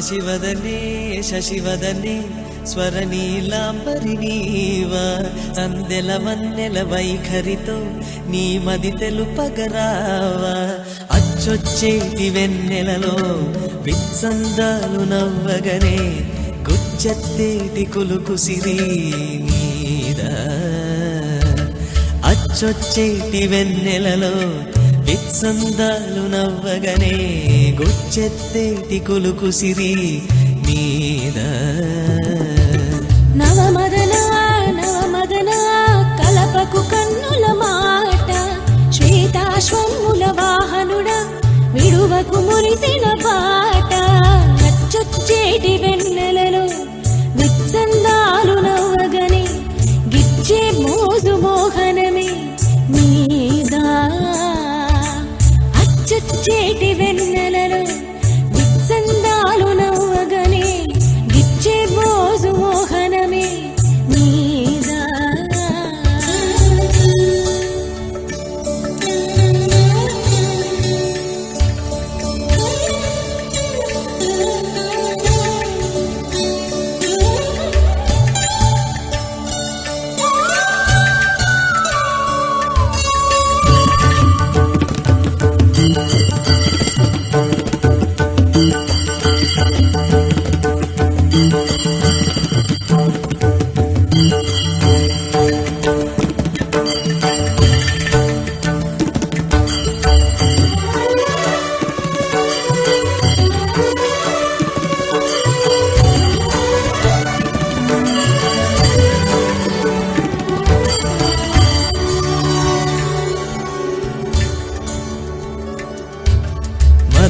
శశివదనే శశివదనే స్వరనీలాంబరి నీవ అందెల వన్నెల వైఖరితో నీ మది తెలుపగరావా అచ్చొచ్చేటి వెన్నెలలో విత్సందాలు నవ్వగనే గుచ్చెత్తేటి కులుకు సిరి నీదా అచ్చొచ్చేటి వెన్నెలలో విత్సందాలు నవ్వగనే గుచ్చెత్తేటి కులుకు సిరి మీద. నవమదన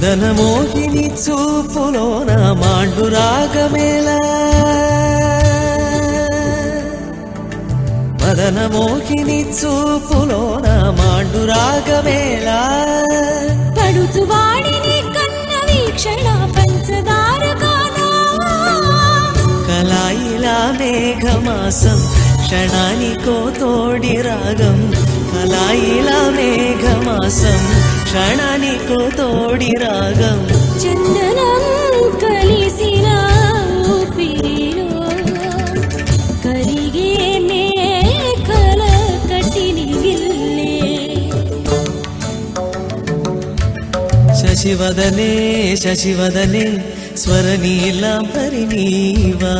మదన మోహిని చూపులోన మాండు రాగమేలా మదన మోహిని చూపులోన మాండు రాగమేలా పడుచు వాడిని కన్న వీక్షణ పంచదార కాదా కలాయిలా మేఘమాసం క్షణానికో తోడి రాగం కలాయిలా మేఘమాసం క్షణానికో తోడి రాగం. చందనం కలిసిన కట్టిని గిల్లే శశివదనే శశివదనే స్వరనీలాంబరి నీవా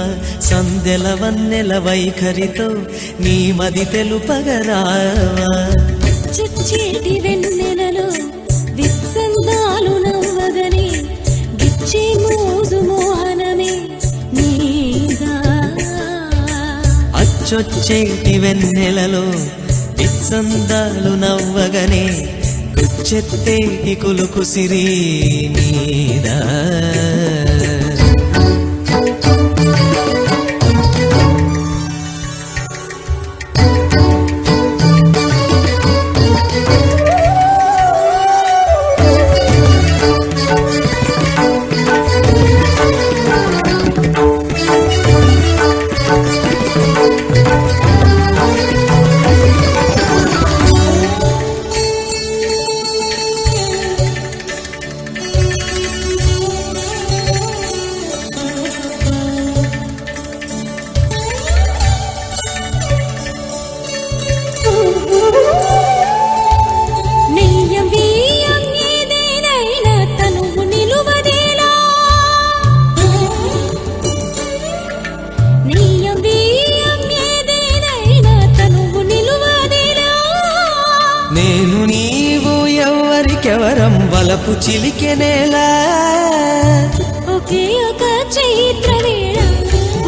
సందెల వన్నెల వైఖరితో నీ మది తెలుపగరావా? చుచ్చేటి వెన్నెలలో విత్సందాలు నవ్వగని గిచ్చే మోజు మోహనమే నీదా? అచ్చొచ్చేటి వెన్నెలలో విత్సందాలు నవ్వగనే గుచ్చెత్తేటి కులుకు సిరి నీదా? ఎవరికెవరం వలపు చిలికెనేలా ఒకే ఒక చైత్ర వేళ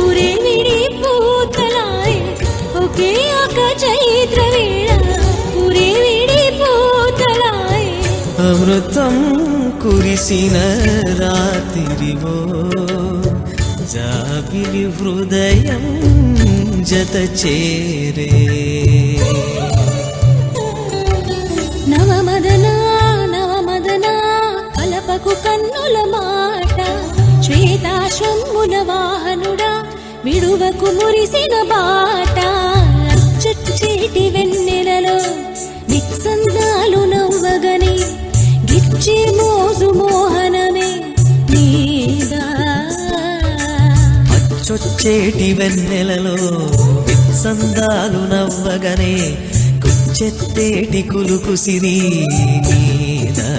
ఊరే విడి పూతలాయ్. ఒకే ఒక చైత్ర వేళ ఊరే విడి పూతలాయ్. అమృతం కురిసిన రాత్రివో జాబిలి హృదయం జత చేరే. నిలువకు మురిసిన బాట అచ్చట్టు వెన్నెలలో దిక్సందాలు నవ్వగని గిచ్చి మోజు మోహనమే చొచ్చేటి వెన్నెలలో సందాలు నవ్వగనే కుచ్చెత్తేటి కులుకు సిరి నీదా.